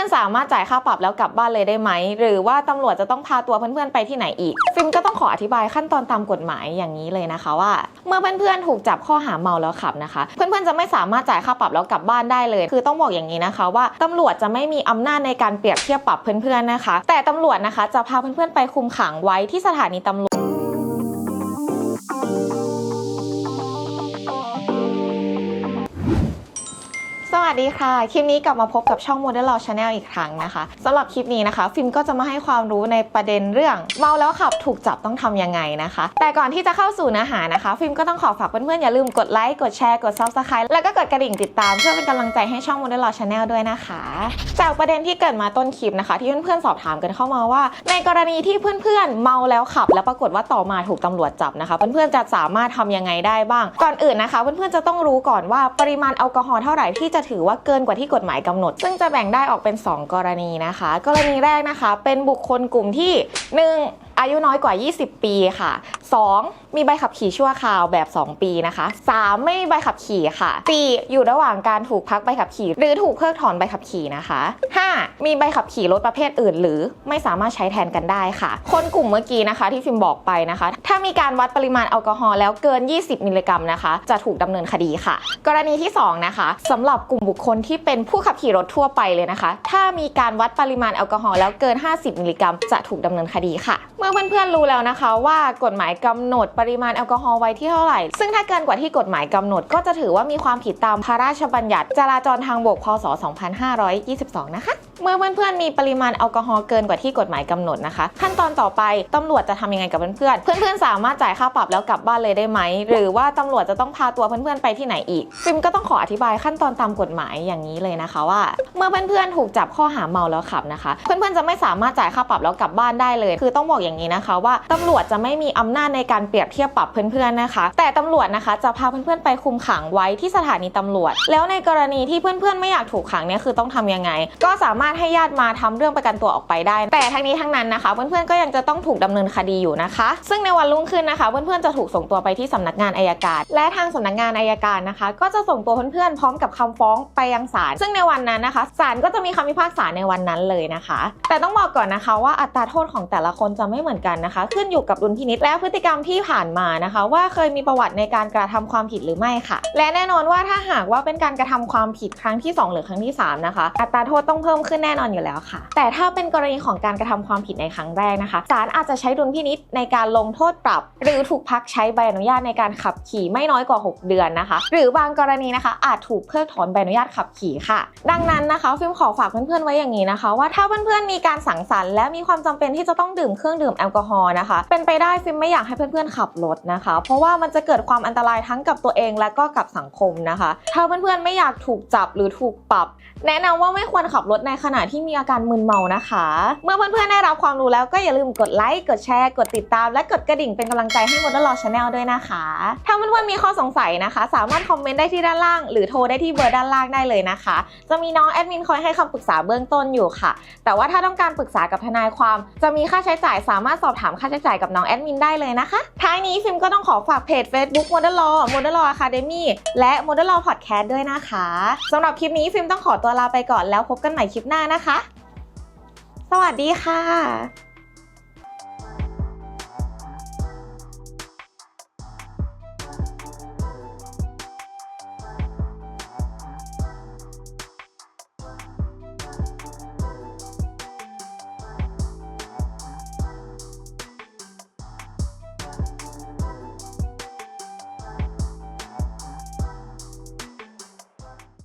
อนๆสามารถจ่ายค่าปรับแล้วกลับบ้านเลยได้ไหม หรือว่าตำรวจจะต้องพาตัวเพื่อนๆไปที่ไหนอีก ฟิล์มก็ต้องขออธิบายขั้นตอนตามกฎหมายอย่างนี้เลยนะคะว่า เมื่อเพื่อนๆถูกจับข้อหาเมาแล้วขับนะคะ เพื่อนๆจะไม่สามารถจ่ายค่าปรับแล้วกลับบ้านได้เลย คือต้องบอกอย่างนี้นะคะว่าตำรวจจะไม่มีอำนาจในการเปรียบเทียบปรับเพื่อนๆนะคะ แต่ตำรวจนะคะจะพาเพื่อนๆไปคุมขังไว้ที่สถานีตำรวจ วัสดีค่ะ คลิปนี้กลับมาพบกับช่อง Model Law Channel อีกครั้งนะคะสำหรับคลิปนี้นะคะ ฟิล์มก็จะมาให้ความรู้ในประเด็นเรื่อง เมาแล้วขับถูกจับต้องทำยังไงนะคะ แต่ก่อนที่จะเข้าสู่เนื้อหานะคะ ฟิล์มก็ต้องขอฝากเพื่อนๆ อย่าลืมกดไลค์กดแชร์กด Subscribe แล้วก็กดกระดิ่งติดตามเพื่อเป็นกำลังใจให้ช่อง Model Law Channel ด้วยนะคะ จากประเด็นที่เกิดมาต้นคลิปนะคะ ที่เพื่อนๆสอบถามกันเข้ามาว่า ในกรณีที่เพื่อนๆ เมาแล้วขับ แล้วปรากฏว่าต่อมาถูกตำรวจจับนะคะ เพื่อนๆจะสามารถทำยังไงได้บ้าง ก่อนอื่นนะคะ เพื่อนๆจะต้องรู้ก่อนว่าปริมาณแอลกอฮอล์เท่าไหร่ที่จะถือือว่าเกินกว่าที่กฎหมายกำหนด ซึ่งจะแบ่งได้ออกเป็น 2 กรณีนะคะ กรณีแรกนะคะ เป็นบุคคลกลุ่มที่ 1อายุน้อยกว่า 20 ปีค่ะ 2. มีใบขับขี่ชั่วคราวแบบ 2 ปีนะคะ 3. ไม่มีใบขับขี่ค่ะ 4. อยู่ระหว่างการถูกพักใบขับขี่ หรือถูกเพิกถอนใบขับขี่นะคะ 5. มีใบขับขี่รถประเภทอื่น หรือไม่สามารถใช้แทนกันได้ค่ะ คนกลุ่มเมื่อกี้นะคะที่ฟิล์มบอกไปนะคะ ถ้ามีการวัดปริมาณแอลกอฮอล์แล้วเกิน 20 มิลลิกรัมนะคะ จะถูกดำเนินคดีค่ะ กรณีที่ 2 นะคะสำหรับกลุ่มบุคคลที่เป็นผู้ขับขี่รถทั่วไปเลยนะคะ ถ้ามีการวัดปริมาณแอลกอฮอล์แล้วเกิน 50 มิลลิกรัม จะถูกดำเนินคดีค่ะ เมื่อเพื่อนๆรู้แล้วนะคะว่ากฎหมายกำหนดปริมาณแอลกอฮอล์ไว้ที่เท่าไหร่ ซึ่งถ้าเกินกว่าที่กฎหมายกำหนด ก็จะถือว่ามีความผิดตามพระราชบัญญัติจราจรทางบกพศ 2522 นะคะ เมื่อเพื่อนๆมีปริมาณแอลกอฮอล์เกินกว่าที่กฎหมายกำหนดนะคะ ขั้นตอนต่อไปตำรวจจะทำยังไงกับเพื่อนๆ เพื่อนๆสามารถจ่ายค่าปรับแล้วกลับบ้านเลยได้ไหม หรือว่าตำรวจจะต้องพาตัวเพื่อนๆไปที่ไหนอีก ฟิล์มก็ต้องขออธิบายขั้นตอนตามกฎหมายอย่างนี้เลยนะคะว่า เมื่อเพื่อนๆถูกจับข้อหาเมาแล้วขับนะคะ เพื่อนๆจะไม่สามารถจ่ายค่าปรับแล้วกลับบ้านได้เลย คือต้องบอกอย่างนี้นะคะ ว่าตำรวจจะไม่มีอำนาจในการเปรียบเทียบปรับเพื่อนๆนะคะ แต่ตำรวจนะคะจะพาเพื่อนๆไปคุมขังไว้ที่สถานีตำรวจ แล้วในกรณีที่เพื่อนๆไม่อยากถูกขังเนี่ยคือต้องทำยังไง ก็สามารถให้ญาติมาทำเรื่องประกันตัวออกไปได้ แต่ทั้งนี้ทั้งนั้นนะคะเพื่อนๆก็ยังจะต้องถูกดำเนินคดีอยู่นะคะ ซึ่งในวันรุ่งขึ้นนะคะ เพื่อนๆจะถูกส่งตัวไปที่สำนักงานอายการ และทางสำนักงานอายการนะคะ ก็จะส่งตัวเพื่อนๆพร้อมกับคำฟ้องไปยังศาลซึ่งในวันนั้นนะคะศาลก็จะมีคำพิพากษาในวันนั้นเลยนะคะ แต่ต้องบอกก่อนนะคะว่าอัตราโทษของแต่ละคนจะไม่เหมือนกันนะคะ ขึ้นอยู่กับดุลพินิจและพฤติกรรมที่ผ่านมานะคะ ว่าเคยมีประวัติในการกระทำความผิดหรือไม่ค่ะ และแน่นอนว่าถ้าหากว่าเป็นการกระทำความผิดครั้งที่ 2 หรือครั้งที่ 3 นะคะ อัตราโทษต้องเพิ่มขึ้นแน่นอนอยู่แล้วค่ะ แต่ถ้าเป็นกรณีของการกระทำความผิดในครั้งแรกนะคะศาลอาจจะใช้ดุลพินิจในการลงโทษปรับ หรือถูกพักใช้ใบอนุญาตในการขับขี่ไม่น้อยกว่า 6 เดือนนะคะ หรือบางกรณีนะคะ อาจถูกเพิกถอนใบอนุญาตขับขี่ค่ะ ดังนั้นนะคะฟิล์มขอฝากเพื่อนๆไว้อย่างนี้นะคะ ว่าถ้าเพื่อนๆมีการสังสรรค์และมีความจำเป็นที่จะต้องดื่มเครื่องดื่มแอลกอฮอล์นะคะ เป็นไปได้ฟิล์มไม่อยากให้เพื่อนๆขับรถนะคะ เพราะว่ามันจะเกิดความอันตรายทั้งกับตัวเองและก็กับสังคมนะคะ ถ้าเพื่อนๆไม่อยากถูกจับหรือถูกปรับ แนะนำว่าไม่ควรขับรถในขณะที่มีอาการมึนเมานะคะ เมื่อเพื่อนๆได้รับความรู้แล้วก็อย่าลืมกดไลค์ กดแชร์ กดติดตาม และกดกระดิ่งเป็นกำลังใจให้ Model Law Channel ด้วยนะคะ ถ้าเพื่อนๆมีข้อสงสัยนะคะ สามารถคอมเมนต์ได้ที่ด้านล่าง หรือโทรได้ที่เบอร์ด้านล่างได้เลยนะคะ จะมีน้องแอดมินคอยให้คำปรึกษาเบื้องต้นอยู่ค่ะ แต่ว่าถ้าต้องการปรึกษากับทนายความ จะมีค่าใช้จ่ายสามารถสอบถามค่าใช้จ่ายกับน้องแอดมินได้เลยนะคะ ท้ายนี้ฟิล์มก็ต้องขอฝากเพจ Facebook Model Law Model Law Academy และ Model Law Podcast ด้วยนะคะสำหรับคลิปนี้ฟิล์มต้องขอตัวลาไปก่อนแล้วพบกันใหม่คลิปหน้านะคะ สวัสดีค่ะ